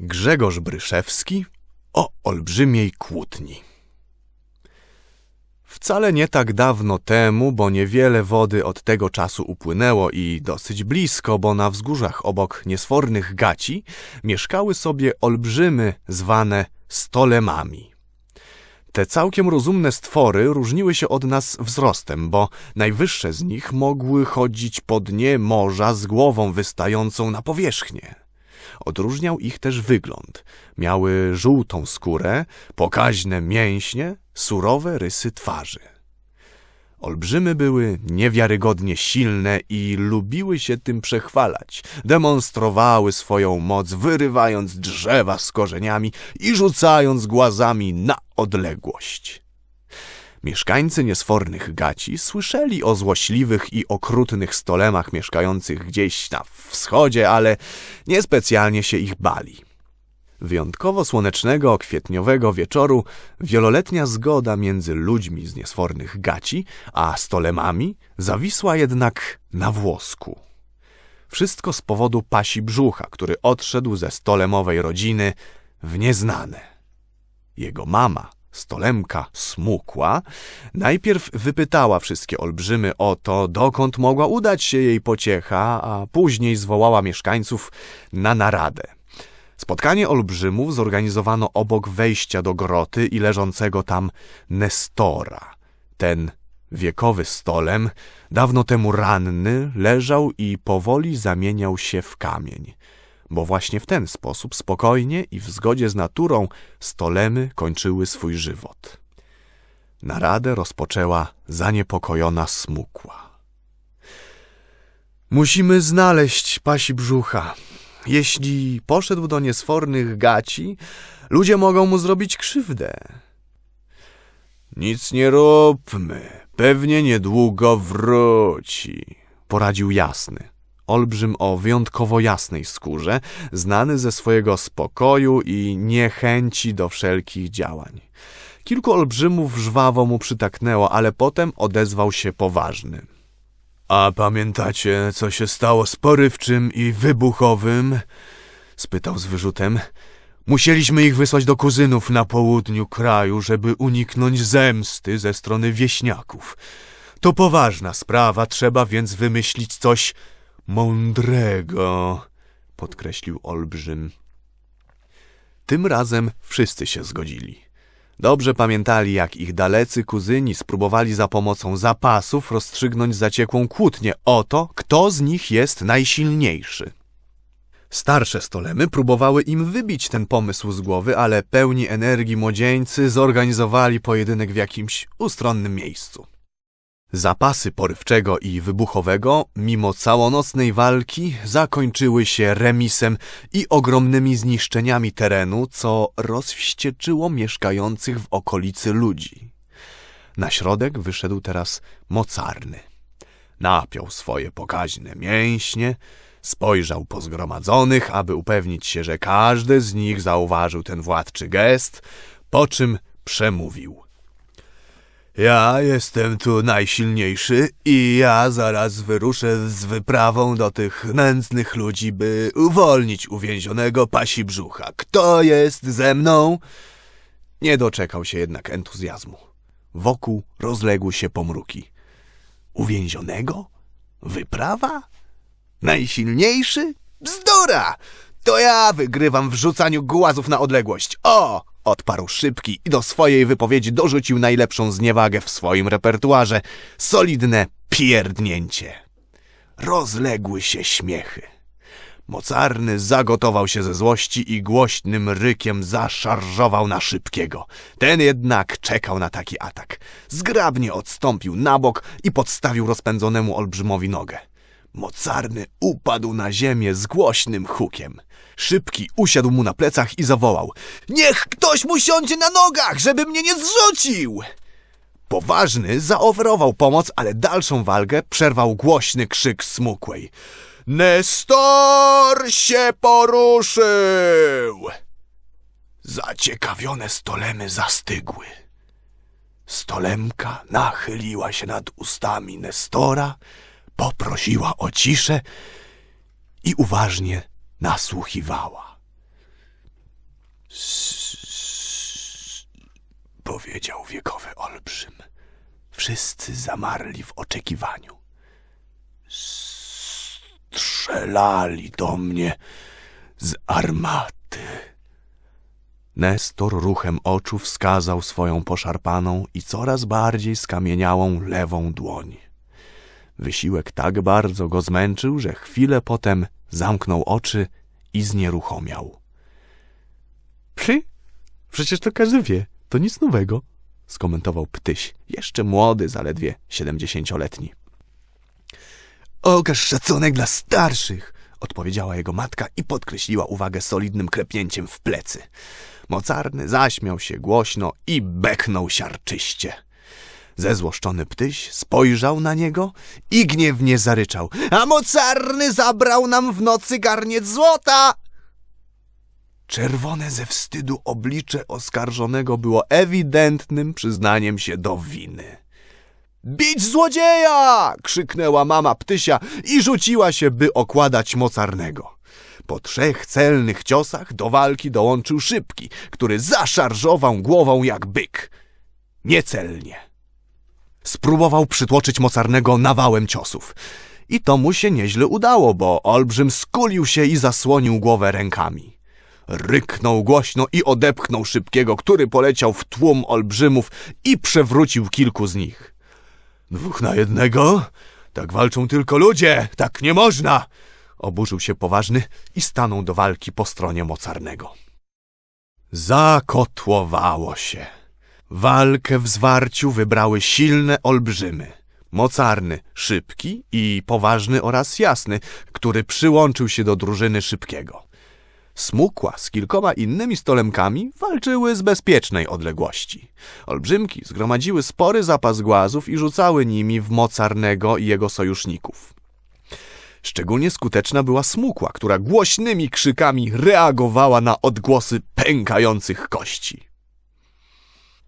Grzegorz Bryszewski o olbrzymiej kłótni. Wcale nie tak dawno temu, bo niewiele wody od tego czasu upłynęło i dosyć blisko, bo na wzgórzach obok niesfornych gaci mieszkały sobie olbrzymy zwane stolemami. Te całkiem rozumne stwory różniły się od nas wzrostem, bo najwyższe z nich mogły chodzić po dnie morza z głową wystającą na powierzchnię. Odróżniał ich też wygląd. Miały żółtą skórę, pokaźne mięśnie, surowe rysy twarzy. Olbrzymy były niewiarygodnie silne i lubiły się tym przechwalać. Demonstrowały swoją moc, wyrywając drzewa z korzeniami i rzucając głazami na odległość. Mieszkańcy niesfornych gaci słyszeli o złośliwych i okrutnych stolemach mieszkających gdzieś na wschodzie, ale niespecjalnie się ich bali. Wyjątkowo słonecznego, kwietniowego wieczoru wieloletnia zgoda między ludźmi z niesfornych gaci a stolemami zawisła jednak na włosku. Wszystko z powodu pasi brzucha, który odszedł ze stolemowej rodziny w nieznane. Jego mama, stolemka smukła, najpierw wypytała wszystkie olbrzymy o to, dokąd mogła udać się jej pociecha, a później zwołała mieszkańców na naradę. Spotkanie olbrzymów zorganizowano obok wejścia do groty i leżącego tam Nestora. Ten wiekowy stolem, dawno temu ranny, leżał i powoli zamieniał się w kamień, bo właśnie w ten sposób spokojnie i w zgodzie z naturą stolemy kończyły swój żywot. Naradę rozpoczęła zaniepokojona smukła. Musimy znaleźć pasi brzucha. Jeśli poszedł do niesfornych gaci, ludzie mogą mu zrobić krzywdę. Nic nie róbmy, pewnie niedługo wróci, poradził jasny. Olbrzym o wyjątkowo jasnej skórze, znany ze swojego spokoju i niechęci do wszelkich działań. Kilku olbrzymów żwawo mu przytaknęło, ale potem odezwał się poważny. A pamiętacie, co się stało z porywczym i wybuchowym? spytał z wyrzutem. Musieliśmy ich wysłać do kuzynów na południu kraju, żeby uniknąć zemsty ze strony wieśniaków. To poważna sprawa, trzeba więc wymyślić coś mądrego, podkreślił olbrzym. Tym razem wszyscy się zgodzili. Dobrze pamiętali, jak ich dalecy kuzyni spróbowali za pomocą zapasów rozstrzygnąć zaciekłą kłótnię o to, kto z nich jest najsilniejszy. Starsze stolemy próbowały im wybić ten pomysł z głowy, ale pełni energii młodzieńcy zorganizowali pojedynek w jakimś ustronnym miejscu. Zapasy porywczego i wybuchowego, mimo całonocnej walki, zakończyły się remisem i ogromnymi zniszczeniami terenu, co rozwścieczyło mieszkających w okolicy ludzi. Na środek wyszedł teraz mocarny. Napiął swoje pokaźne mięśnie, spojrzał po zgromadzonych, aby upewnić się, że każdy z nich zauważył ten władczy gest, po czym przemówił – ja jestem tu najsilniejszy i ja zaraz wyruszę z wyprawą do tych nędznych ludzi, by uwolnić uwięzionego pasi brzucha. Kto jest ze mną? Nie doczekał się jednak entuzjazmu. Wokół rozległy się pomruki. Uwięzionego? Wyprawa? Najsilniejszy? Bzdura! To ja wygrywam w rzucaniu głazów na odległość. O! Odparł szybki i do swojej wypowiedzi dorzucił najlepszą zniewagę w swoim repertuarze solidne pierdnięcie. Rozległy się śmiechy. Mocarny zagotował się ze złości i głośnym rykiem zaszarżował na szybkiego. Ten jednak czekał na taki atak. Zgrabnie odstąpił na bok i podstawił rozpędzonemu olbrzymowi nogę. Mocarny upadł na ziemię z głośnym hukiem. Szybki usiadł mu na plecach i zawołał: Niech ktoś mu siądzie na nogach, żeby mnie nie zrzucił! Poważny zaoferował pomoc, ale dalszą walkę przerwał głośny krzyk smukłej. Nestor się poruszył! Zaciekawione stolemy zastygły. Stolemka nachyliła się nad ustami Nestora, poprosiła o ciszę i uważnie nasłuchiwała. Powiedział wiekowy olbrzym. Wszyscy zamarli w oczekiwaniu. Strzelali do mnie z armaty. Nestor ruchem oczu wskazał swoją poszarpaną i coraz bardziej skamieniałą lewą dłoń. Wysiłek tak bardzo go zmęczył, że chwilę potem zamknął oczy i znieruchomiał. Przy? Przecież to każdy wie, to nic nowego, skomentował Ptyś, jeszcze młody, zaledwie siedemdziesięcioletni. Okaż szacunek dla starszych, odpowiedziała jego matka i podkreśliła uwagę solidnym klepnięciem w plecy. Mocarny zaśmiał się głośno i beknął siarczyście. Zezłoszczony ptyś spojrzał na niego i gniewnie zaryczał. A mocarny zabrał nam w nocy garniec złota! Czerwone ze wstydu oblicze oskarżonego było ewidentnym przyznaniem się do winy. Bić złodzieja! krzyknęła mama ptysia i rzuciła się, by okładać mocarnego. Po trzech celnych ciosach do walki dołączył szybki, który zaszarżował głową jak byk. Niecelnie. Spróbował przytłoczyć mocarnego nawałem ciosów. I to mu się nieźle udało, bo olbrzym skulił się i zasłonił głowę rękami. Ryknął głośno i odepchnął szybkiego, który poleciał w tłum olbrzymów i przewrócił kilku z nich. Dwóch na jednego? Tak walczą tylko ludzie, tak nie można! Oburzył się poważny i stanął do walki po stronie mocarnego. Zakotłowało się. Walkę w zwarciu wybrały silne olbrzymy. Mocarny, szybki i poważny oraz jasny, który przyłączył się do drużyny szybkiego. Smukła z kilkoma innymi stolemkami walczyły z bezpiecznej odległości. Olbrzymki zgromadziły spory zapas głazów i rzucały nimi w mocarnego i jego sojuszników. Szczególnie skuteczna była smukła, która głośnymi krzykami reagowała na odgłosy pękających kości.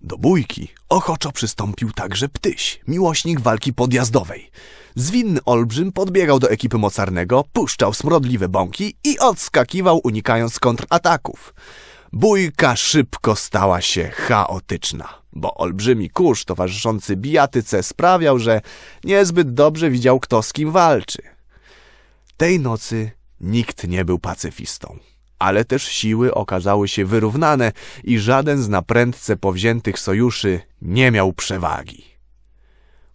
Do bójki ochoczo przystąpił także ptyś, miłośnik walki podjazdowej. Zwinny olbrzym podbiegał do ekipy mocarnego, puszczał smrodliwe bąki i odskakiwał, unikając kontrataków. Bójka szybko stała się chaotyczna, bo olbrzymi kurz towarzyszący bijatyce sprawiał, że niezbyt dobrze widział, kto z kim walczy. Tej nocy nikt nie był pacyfistą, ale też siły okazały się wyrównane i żaden z naprędce powziętych sojuszy nie miał przewagi.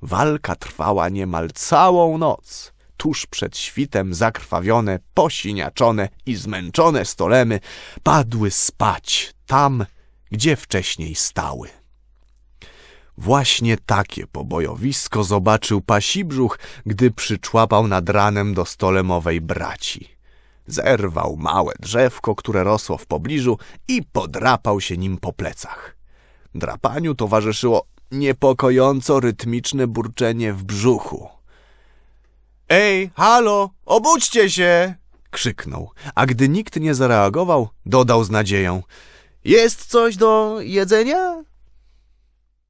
Walka trwała niemal całą noc. Tuż przed świtem zakrwawione, posiniaczone i zmęczone stolemy padły spać tam, gdzie wcześniej stały. Właśnie takie pobojowisko zobaczył pasibrzuch, gdy przyczłapał nad ranem do stolemowej braci. Zerwał małe drzewko, które rosło w pobliżu i podrapał się nim po plecach. Drapaniu towarzyszyło niepokojąco rytmiczne burczenie w brzuchu. Ej, halo, obudźcie się! krzyknął, a gdy nikt nie zareagował, dodał z nadzieją. Jest coś do jedzenia?